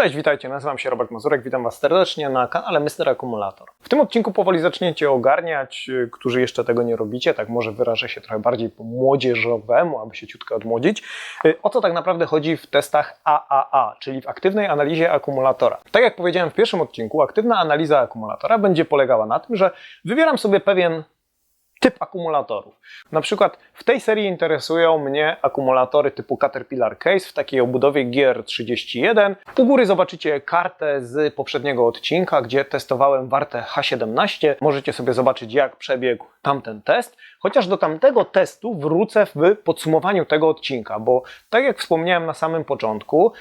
Cześć, witajcie, nazywam się Robert Mazurek, witam Was serdecznie na kanale Mr. Akumulator. W tym odcinku powoli zaczniecie ogarniać, y, którzy jeszcze tego nie robicie, tak może wyrażę się trochę bardziej po młodzieżowemu, aby się ciutkę odmłodzić. Y, O co tak naprawdę chodzi w testach AAA, czyli w aktywnej analizie akumulatora. Tak jak powiedziałem w pierwszym odcinku, aktywna analiza akumulatora będzie polegała na tym, że wybieram sobie pewien typ akumulatorów. Na przykład w tej serii interesują mnie akumulatory typu Caterpillar Case w takiej obudowie GR31. U góry zobaczycie kartę z poprzedniego odcinka, gdzie testowałem wartę H17. Możecie sobie zobaczyć, jak przebiegł tamten test. Chociaż do tamtego testu wrócę w podsumowaniu tego odcinka, bo tak jak wspomniałem na samym początku,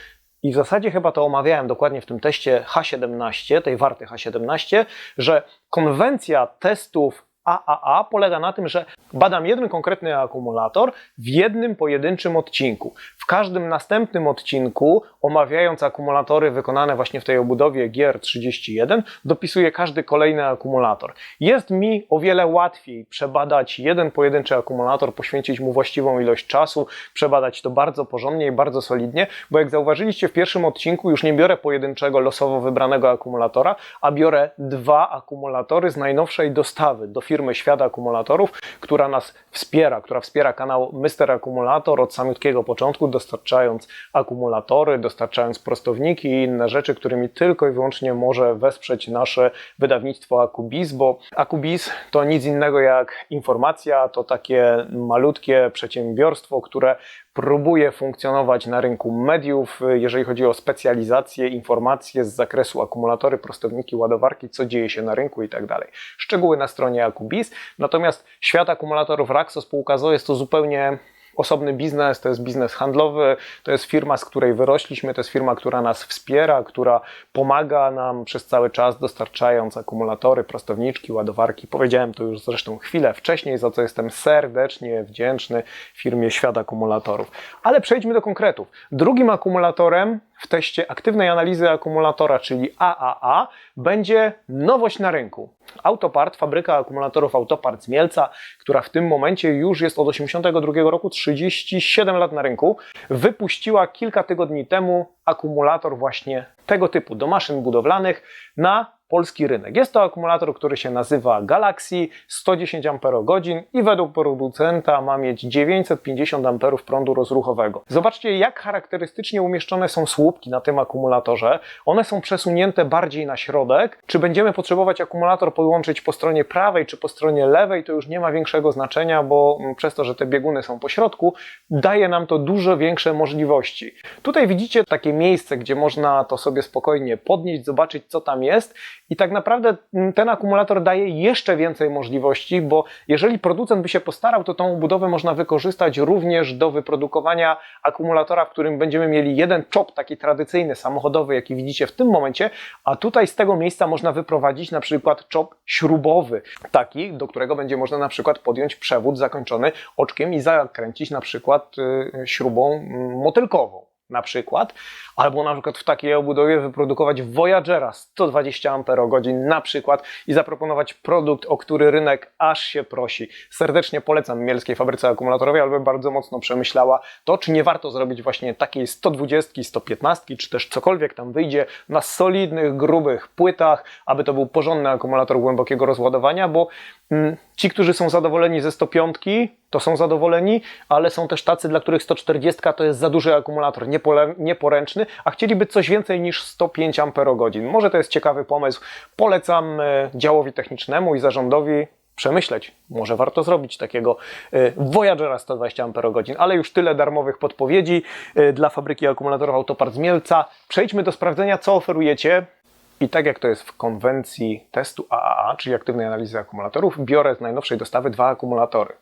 i w zasadzie chyba to omawiałem dokładnie w tym teście H17, tej warty H17, że konwencja testów AAA polega na tym, że badam jeden konkretny akumulator w jednym pojedynczym odcinku. W każdym następnym odcinku, omawiając akumulatory wykonane właśnie w tej obudowie GR31, dopisuję każdy kolejny akumulator. Jest mi o wiele łatwiej przebadać jeden pojedynczy akumulator, poświęcić mu właściwą ilość czasu, przebadać to bardzo porządnie i bardzo solidnie, bo jak zauważyliście w pierwszym odcinku, już nie biorę pojedynczego losowo wybranego akumulatora, a biorę dwa akumulatory z najnowszej dostawy do firmy Świat Akumulatorów, która nas wspiera, która wspiera kanał Mr. Akumulator od samotnego początku, dostarczając akumulatory, dostarczając prostowniki i inne rzeczy, którymi tylko i wyłącznie może wesprzeć nasze wydawnictwo Akubiz, bo Akubiz to nic innego jak informacja, to takie malutkie przedsiębiorstwo, które próbuje funkcjonować na rynku mediów, jeżeli chodzi o specjalizację, informacje z zakresu akumulatory, prostowniki, ładowarki, co dzieje się na rynku i tak dalej. Szczegóły na stronie Akubiz. Natomiast świat akumulatorów Raxo spółka ZO jest to zupełnie osobny biznes, to jest biznes handlowy, to jest firma, z której wyrośliśmy, to jest firma, która nas wspiera, która pomaga nam przez cały czas, dostarczając akumulatory, prostowniczki, ładowarki. Powiedziałem to już zresztą chwilę wcześniej, za co jestem serdecznie wdzięczny firmie Świat Akumulatorów. Ale przejdźmy do konkretów. Drugim akumulatorem w teście aktywnej analizy akumulatora, czyli AAA, będzie nowość na rynku. Autopart, fabryka akumulatorów Autopart z Mielca, która w tym momencie już jest od 1982 roku 37 lat na rynku, wypuściła kilka tygodni temu akumulator właśnie tego typu do maszyn budowlanych na polski rynek. Jest to akumulator, który się nazywa Galaxy, 110 Ah i według producenta ma mieć 950 A prądu rozruchowego. Zobaczcie, jak charakterystycznie umieszczone są słupki na tym akumulatorze. One są przesunięte bardziej na środek. Czy będziemy potrzebować akumulator podłączyć po stronie prawej czy po stronie lewej, to już nie ma większego znaczenia, bo przez to, że te bieguny są po środku, daje nam to dużo większe możliwości. Tutaj widzicie takie miejsce, gdzie można to sobie spokojnie podnieść, zobaczyć co tam jest i tak naprawdę ten akumulator daje jeszcze więcej możliwości, bo jeżeli producent by się postarał, to tą budowę można wykorzystać również do wyprodukowania akumulatora, w którym będziemy mieli jeden czop taki tradycyjny, samochodowy, jaki widzicie w tym momencie, a tutaj z tego miejsca można wyprowadzić na przykład czop śrubowy, taki, do którego będzie można na przykład podjąć przewód zakończony oczkiem i zakręcić na przykład y, śrubą motylkową na przykład, albo na przykład w takiej obudowie wyprodukować Voyagera 120 Ah na przykład i zaproponować produkt, o który rynek aż się prosi. Serdecznie polecam Mielskiej Fabryce Akumulatorowej, ale bardzo mocno przemyślała to, czy nie warto zrobić właśnie takiej 120, 115, czy też cokolwiek tam wyjdzie na solidnych, grubych płytach, aby to był porządny akumulator głębokiego rozładowania, bo ci, którzy są zadowoleni ze 105, to są zadowoleni, ale są też tacy, dla których 140 to jest za duży akumulator, nieporęczny, a chcieliby coś więcej niż 105 Ah. Może to jest ciekawy pomysł. Polecam e, działowi technicznemu i zarządowi przemyśleć. Może warto zrobić takiego e, Voyagera 120 Ah, ale już tyle darmowych podpowiedzi e, dla fabryki akumulatorów Autopart z Mielca. Przejdźmy do sprawdzenia, co oferujecie. I tak jak to jest w konwencji testu AAA, czyli aktywnej analizy akumulatorów, biorę z najnowszej dostawy dwa akumulatory.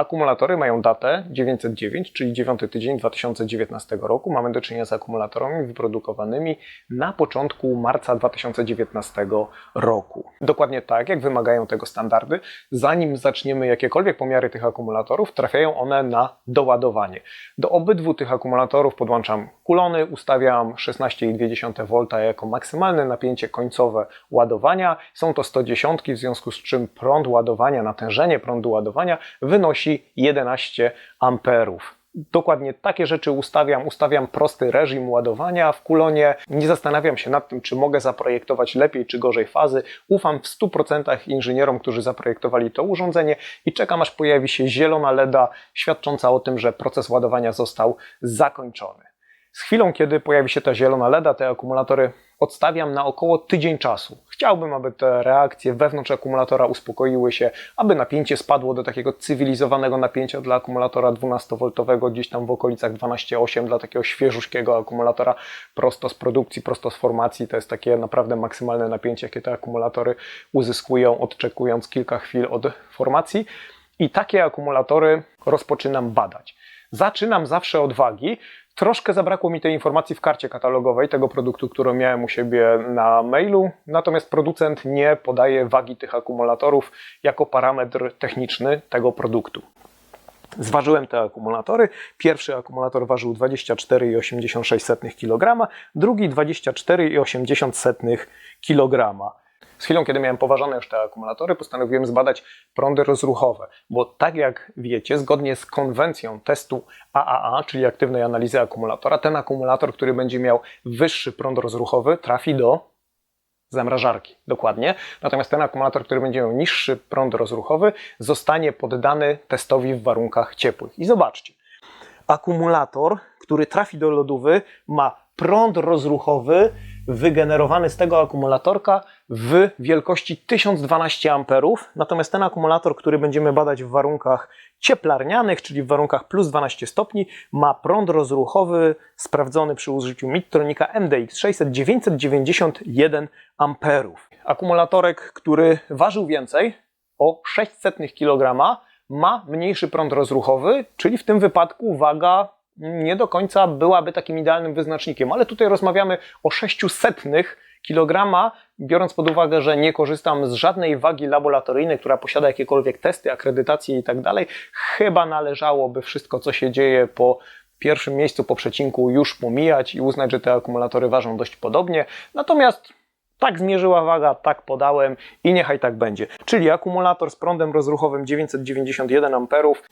Akumulatory mają datę 909, czyli 9 tydzień 2019 roku. Mamy do czynienia z akumulatorami wyprodukowanymi na początku marca 2019 roku. Dokładnie tak, jak wymagają tego standardy. Zanim zaczniemy jakiekolwiek pomiary tych akumulatorów, trafiają one na doładowanie. Do obydwu tych akumulatorów podłączam kulony, ustawiam 16,2 V jako maksymalne napięcie końcowe ładowania. Są to 110, w związku z czym prąd ładowania, natężenie prądu ładowania wynosi 11 amperów. Dokładnie takie rzeczy ustawiam. Ustawiam prosty reżim ładowania w kulonie. Nie zastanawiam się nad tym, czy mogę zaprojektować lepiej czy gorzej fazy. Ufam w 100% inżynierom, którzy zaprojektowali to urządzenie i czekam aż pojawi się zielona LEDa świadcząca o tym, że proces ładowania został zakończony. Z chwilą, kiedy pojawi się ta zielona LEDa, te akumulatory odstawiam na około tydzień czasu. Chciałbym, aby te reakcje wewnątrz akumulatora uspokoiły się, aby napięcie spadło do takiego cywilizowanego napięcia dla akumulatora 12V, gdzieś tam w okolicach 12,8 dla takiego świeżuśkiego akumulatora prosto z produkcji, prosto z formacji. To jest takie naprawdę maksymalne napięcie, jakie te akumulatory uzyskują, odczekując kilka chwil od formacji. I takie akumulatory rozpoczynam badać. Zaczynam zawsze od wagi, Troszkę zabrakło mi tej informacji w karcie katalogowej tego produktu, którą miałem u siebie na mailu, natomiast producent nie podaje wagi tych akumulatorów jako parametr techniczny tego produktu. Zważyłem te akumulatory. Pierwszy akumulator ważył 24,86 kg, drugi 24,80 kg. Z chwilą, kiedy miałem poważane już te akumulatory, postanowiłem zbadać prądy rozruchowe, bo tak jak wiecie, zgodnie z konwencją testu AAA, czyli aktywnej analizy akumulatora, ten akumulator, który będzie miał wyższy prąd rozruchowy, trafi do zamrażarki, dokładnie. Natomiast ten akumulator, który będzie miał niższy prąd rozruchowy, zostanie poddany testowi w warunkach ciepłych. I zobaczcie, akumulator, który trafi do lodówy, ma prąd rozruchowy wygenerowany z tego akumulatorka w wielkości 1012 A. Natomiast ten akumulator, który będziemy badać w warunkach cieplarnianych, czyli w warunkach plus 12 stopni, ma prąd rozruchowy sprawdzony przy użyciu Midtronika MDX 600 991 A. Akumulatorek, który ważył więcej o 600 kg, ma mniejszy prąd rozruchowy, czyli w tym wypadku waga nie do końca byłaby takim idealnym wyznacznikiem, ale tutaj rozmawiamy o 600 kilograma, biorąc pod uwagę, że nie korzystam z żadnej wagi laboratoryjnej, która posiada jakiekolwiek testy, akredytacje i tak dalej, chyba należałoby wszystko, co się dzieje po pierwszym miejscu po przecinku już pomijać i uznać, że te akumulatory ważą dość podobnie. Natomiast tak zmierzyła waga, tak podałem i niechaj tak będzie. Czyli akumulator z prądem rozruchowym 991 A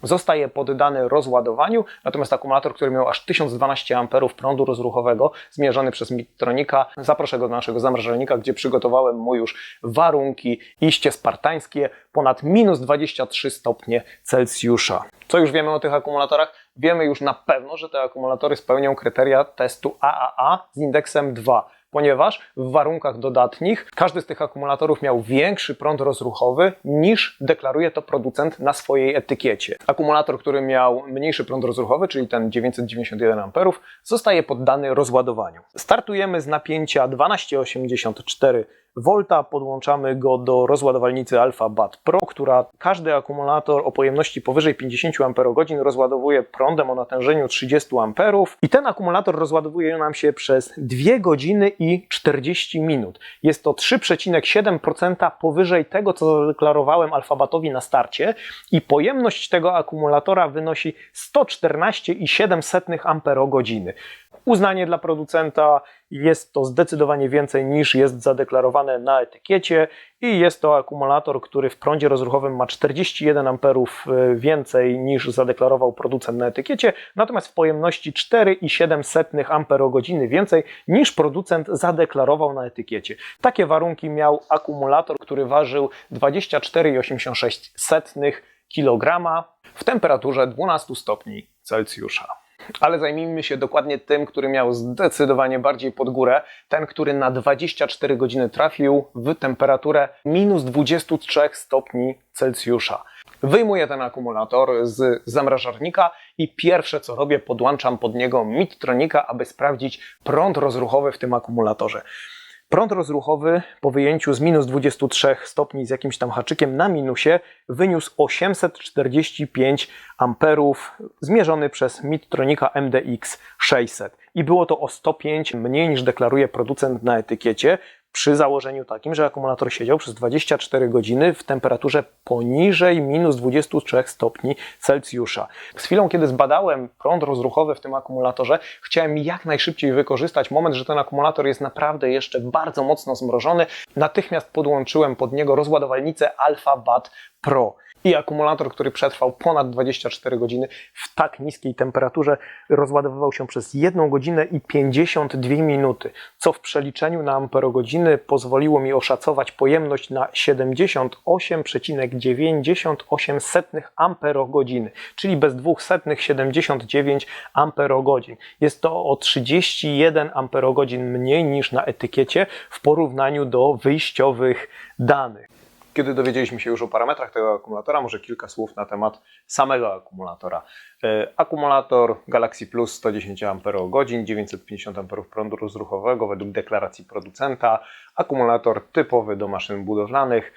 zostaje poddany rozładowaniu, natomiast akumulator, który miał aż 1012 A prądu rozruchowego, zmierzony przez Mittronika, zaproszę go do naszego zamrażalnika, gdzie przygotowałem mu już warunki iście spartańskie, ponad minus 23 stopnie Celsjusza. Co już wiemy o tych akumulatorach? Wiemy już na pewno, że te akumulatory spełnią kryteria testu AAA z indeksem 2 ponieważ w warunkach dodatnich każdy z tych akumulatorów miał większy prąd rozruchowy niż deklaruje to producent na swojej etykiecie. Akumulator, który miał mniejszy prąd rozruchowy, czyli ten 991 A, zostaje poddany rozładowaniu. Startujemy z napięcia 1284 V, podłączamy go do rozładowalnicy Alpha Bat Pro, która każdy akumulator o pojemności powyżej 50 Ah rozładowuje prądem o natężeniu 30 A i ten akumulator rozładowuje nam się przez 2 godziny i 40 minut. Jest to 3,7% powyżej tego, co zadeklarowałem Alphabatowi na starcie i pojemność tego akumulatora wynosi 114,7 Ah. Uznanie dla producenta jest to zdecydowanie więcej niż jest zadeklarowane na etykiecie i jest to akumulator, który w prądzie rozruchowym ma 41 A e, więcej niż zadeklarował producent na etykiecie, natomiast w pojemności 4,7 Ah więcej niż producent zadeklarował na etykiecie. Takie warunki miał akumulator, który ważył 24,86 kg w temperaturze 12 stopni Celsjusza. Ale zajmijmy się dokładnie tym, który miał zdecydowanie bardziej pod górę. Ten, który na 24 godziny trafił w temperaturę minus 23 stopni Celsjusza. Wyjmuję ten akumulator z zamrażarnika i pierwsze co robię, podłączam pod niego Midtronika, aby sprawdzić prąd rozruchowy w tym akumulatorze. Prąd rozruchowy po wyjęciu z minus 23 stopni z jakimś tam haczykiem na minusie wyniósł 845 amperów zmierzony przez Midtronika MDX 600 i było to o 105 mniej niż deklaruje producent na etykiecie, przy założeniu takim, że akumulator siedział przez 24 godziny w temperaturze poniżej minus 23 stopni Celsjusza. Z chwilą, kiedy zbadałem prąd rozruchowy w tym akumulatorze, chciałem jak najszybciej wykorzystać moment, że ten akumulator jest naprawdę jeszcze bardzo mocno zmrożony. Natychmiast podłączyłem pod niego rozładowalnicę Alpha Bat Pro. I akumulator, który przetrwał ponad 24 godziny w tak niskiej temperaturze, rozładowywał się przez 1 godzinę i 52 minuty, co w przeliczeniu na amperogodziny pozwoliło mi oszacować pojemność na 78,98 amperogodziny, czyli bez dwóch setnych 79 amperogodzin. Jest to o 31 amperogodzin mniej niż na etykiecie w porównaniu do wyjściowych danych. Kiedy dowiedzieliśmy się już o parametrach tego akumulatora, może kilka słów na temat samego akumulatora. E, Akumulator Galaxy Plus 110 Ah, 950 A prądu rozruchowego według deklaracji producenta. Akumulator typowy do maszyn budowlanych.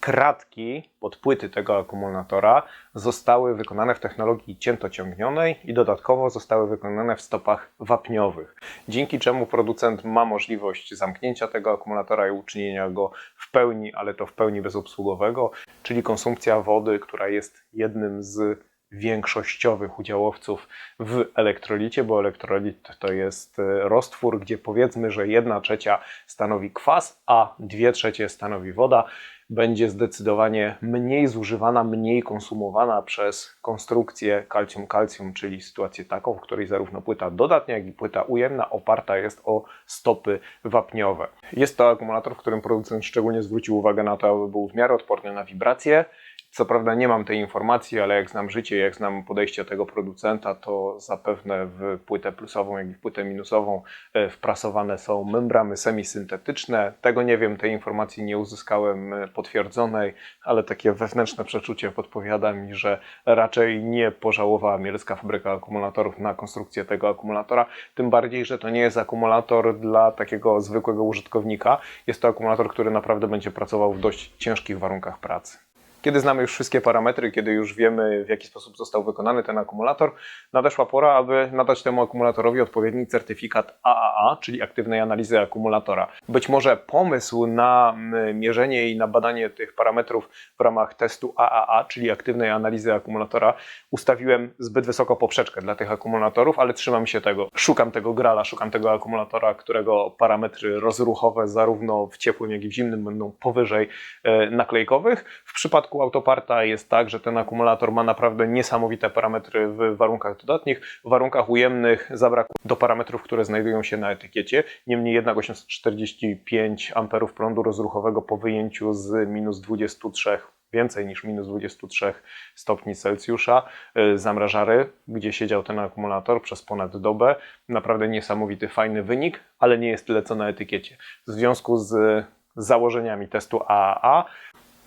Kratki pod płyty tego akumulatora zostały wykonane w technologii ciętociągnionej i dodatkowo zostały wykonane w stopach wapniowych, dzięki czemu producent ma możliwość zamknięcia tego akumulatora i uczynienia go w pełni, ale to w pełni bezobsługowego, czyli konsumpcja wody, która jest jednym z większościowych udziałowców w elektrolicie, bo elektrolit to jest e, roztwór, gdzie powiedzmy, że jedna trzecia stanowi kwas, a dwie trzecie stanowi woda, będzie zdecydowanie mniej zużywana, mniej konsumowana przez konstrukcję kalcium-kalcium, czyli sytuację taką, w której zarówno płyta dodatnia, jak i płyta ujemna oparta jest o stopy wapniowe. Jest to akumulator, w którym producent szczególnie zwrócił uwagę na to, aby był w miarę odporny na wibracje. Co prawda nie mam tej informacji, ale jak znam życie, jak znam podejście tego producenta, to zapewne w płytę plusową, jak i w płytę minusową e, wprasowane są membrany semisyntetyczne. Tego nie wiem, tej informacji nie uzyskałem e, potwierdzonej, ale takie wewnętrzne przeczucie podpowiada mi, że raczej nie pożałowała mielska fabryka akumulatorów na konstrukcję tego akumulatora. Tym bardziej, że to nie jest akumulator dla takiego zwykłego użytkownika. Jest to akumulator, który naprawdę będzie pracował w dość ciężkich warunkach pracy. Kiedy znamy już wszystkie parametry, kiedy już wiemy, w jaki sposób został wykonany ten akumulator, nadeszła pora, aby nadać temu akumulatorowi odpowiedni certyfikat AAA, czyli aktywnej analizy akumulatora. Być może pomysł na mierzenie i na badanie tych parametrów w ramach testu AAA, czyli aktywnej analizy akumulatora, ustawiłem zbyt wysoko poprzeczkę dla tych akumulatorów, ale trzymam się tego. Szukam tego grala, szukam tego akumulatora, którego parametry rozruchowe zarówno w ciepłym, jak i w zimnym będą powyżej e, naklejkowych. W przypadku autoparta jest tak, że ten akumulator ma naprawdę niesamowite parametry w warunkach dodatnich. W warunkach ujemnych zabrakło do parametrów, które znajdują się na etykiecie. Niemniej jednak 845 amperów prądu rozruchowego po wyjęciu z minus 23 więcej niż minus 23 stopni Celsjusza, y, zamrażary, gdzie siedział ten akumulator przez ponad dobę. Naprawdę niesamowity, fajny wynik, ale nie jest tyle co na etykiecie. W związku z założeniami testu AAA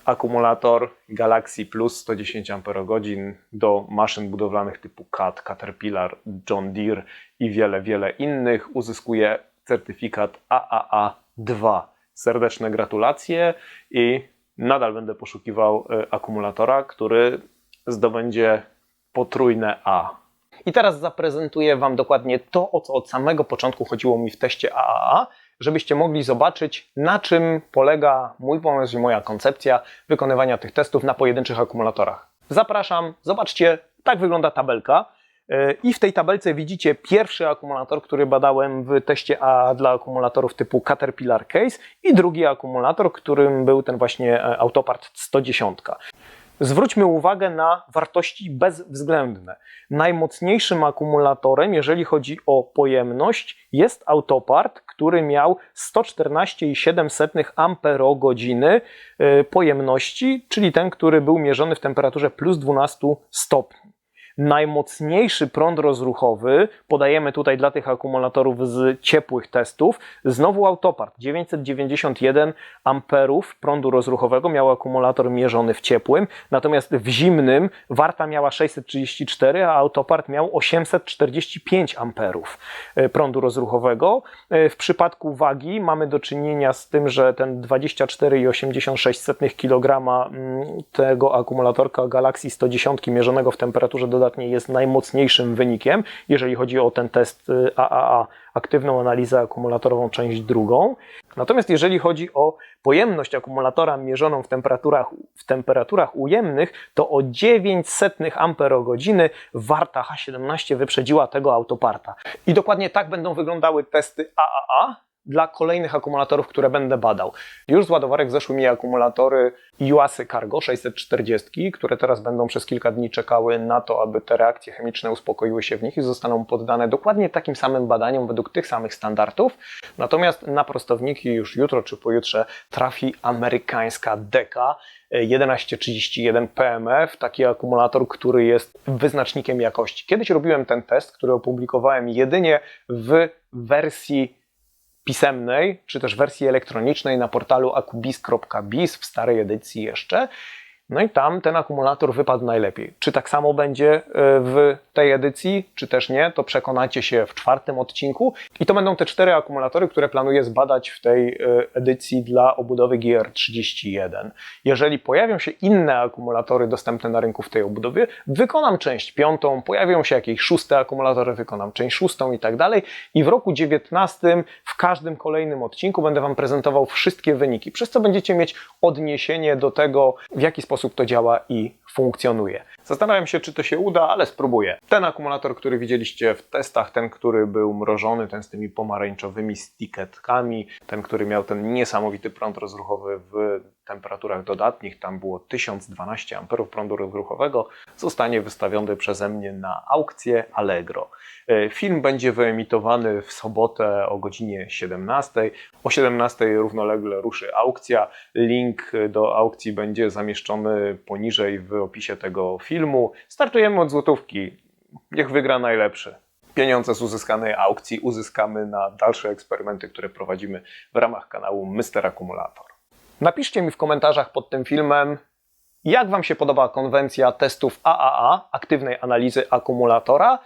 akumulator Galaxy Plus 110 Ah do maszyn budowlanych typu CAT, Caterpillar, John Deere i wiele, wiele innych uzyskuje certyfikat AAA2. Serdeczne gratulacje i nadal będę poszukiwał e, akumulatora, który zdobędzie potrójne A. I teraz zaprezentuję Wam dokładnie to, o co od samego początku chodziło mi w teście AAA, żebyście mogli zobaczyć, na czym polega mój pomysł i moja koncepcja wykonywania tych testów na pojedynczych akumulatorach. Zapraszam, zobaczcie, tak wygląda tabelka. E, I w tej tabelce widzicie pierwszy akumulator, który badałem w teście A dla akumulatorów typu Caterpillar Case i drugi akumulator, którym był ten właśnie e, Autopart 110. Zwróćmy uwagę na wartości bezwzględne. Najmocniejszym akumulatorem, jeżeli chodzi o pojemność, jest Autopart, który miał 114,7 amperogodziny e, pojemności, czyli ten, który był mierzony w temperaturze plus 12 stopni. Najmocniejszy prąd rozruchowy podajemy tutaj dla tych akumulatorów z ciepłych testów. Znowu autopart 991 amperów prądu rozruchowego miał akumulator mierzony w ciepłym, natomiast w zimnym warta miała 634, a autopart miał 845 amperów e, prądu rozruchowego. E, w przypadku wagi mamy do czynienia z tym, że ten 24,86 kg mm, tego akumulatorka Galaxy 110 mierzonego w temperaturze do dodatniej jest najmocniejszym wynikiem, jeżeli chodzi o ten test AAA, y, aktywną analizę akumulatorową, część drugą. Natomiast jeżeli chodzi o pojemność akumulatora mierzoną w temperaturach, w temperaturach ujemnych, to o 900 amperogodziny warta H17 wyprzedziła tego autoparta. I dokładnie tak będą wyglądały testy AAA dla kolejnych akumulatorów, które będę badał. Już z ładowarek zeszły mi akumulatory Yuasy Cargo 640, które teraz będą przez kilka dni czekały na to, aby te reakcje chemiczne uspokoiły się w nich i zostaną poddane dokładnie takim samym badaniom według tych samych standardów. Natomiast na prostowniki już jutro czy pojutrze trafi amerykańska deka 1131 PMF, taki akumulator, który jest wyznacznikiem jakości. Kiedyś robiłem ten test, który opublikowałem jedynie w wersji pisemnej, czy też wersji elektronicznej na portalu akubis.biz w starej edycji jeszcze. No i tam ten akumulator wypadł najlepiej. Czy tak samo będzie e, w tej edycji, czy też nie, to przekonacie się w czwartym odcinku. I to będą te cztery akumulatory, które planuję zbadać w tej e, edycji dla obudowy GR31. Jeżeli pojawią się inne akumulatory dostępne na rynku w tej obudowie, wykonam część piątą, pojawią się jakieś szóste akumulatory, wykonam część szóstą i tak dalej. I w roku 19 w każdym kolejnym odcinku będę Wam prezentował wszystkie wyniki, przez co będziecie mieć odniesienie do tego, w jaki sposób to działa i funkcjonuje. Zastanawiam się, czy to się uda, ale spróbuję. Ten akumulator, który widzieliście w testach, ten, który był mrożony, ten z tymi pomarańczowymi stiketkami, ten, który miał ten niesamowity prąd rozruchowy w temperaturach dodatnich, tam było 1012 A prądu rozruchowego, zostanie wystawiony przeze mnie na aukcję Allegro. E, Film będzie wyemitowany w sobotę o godzinie 17. O 17 równolegle ruszy aukcja. Link do aukcji będzie zamieszczony poniżej w opisie tego filmu. Startujemy od złotówki. Niech wygra najlepszy. Pieniądze z uzyskanej aukcji uzyskamy na dalsze eksperymenty, które prowadzimy w ramach kanału Mr. Akumulator. Napiszcie mi w komentarzach pod tym filmem, jak Wam się podoba konwencja testów AAA, aktywnej analizy akumulatora.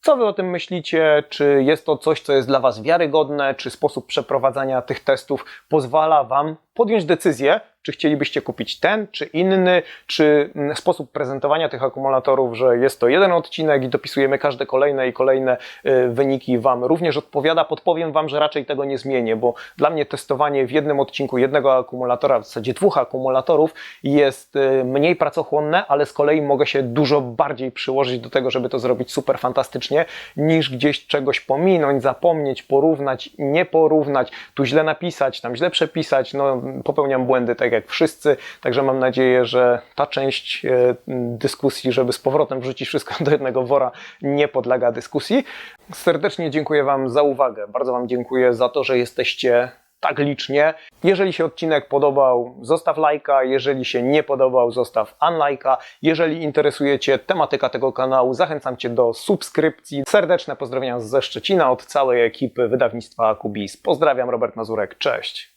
Co Wy o tym myślicie? Czy jest to coś, co jest dla Was wiarygodne? Czy sposób przeprowadzania tych testów pozwala Wam podjąć decyzję, czy chcielibyście kupić ten, czy inny, czy mm, sposób prezentowania tych akumulatorów, że jest to jeden odcinek i dopisujemy każde kolejne i kolejne y, wyniki Wam również odpowiada. Podpowiem Wam, że raczej tego nie zmienię, bo dla mnie testowanie w jednym odcinku jednego akumulatora, w zasadzie dwóch akumulatorów jest y, mniej pracochłonne, ale z kolei mogę się dużo bardziej przyłożyć do tego, żeby to zrobić super fantastycznie, niż gdzieś czegoś pominąć, zapomnieć, porównać, nie porównać, tu źle napisać, tam źle przepisać, no popełniam błędy tak jak wszyscy, także mam nadzieję, że ta część e, dyskusji, żeby z powrotem wrzucić wszystko do jednego wora, nie podlega dyskusji. Serdecznie dziękuję Wam za uwagę. Bardzo Wam dziękuję za to, że jesteście tak licznie. Jeżeli się odcinek podobał, zostaw lajka. Jeżeli się nie podobał, zostaw unlajka. Jeżeli interesuje Cię tematyka tego kanału, zachęcam Cię do subskrypcji. Serdeczne pozdrowienia ze Szczecina od całej ekipy wydawnictwa Kubis. Pozdrawiam, Robert Mazurek. Cześć.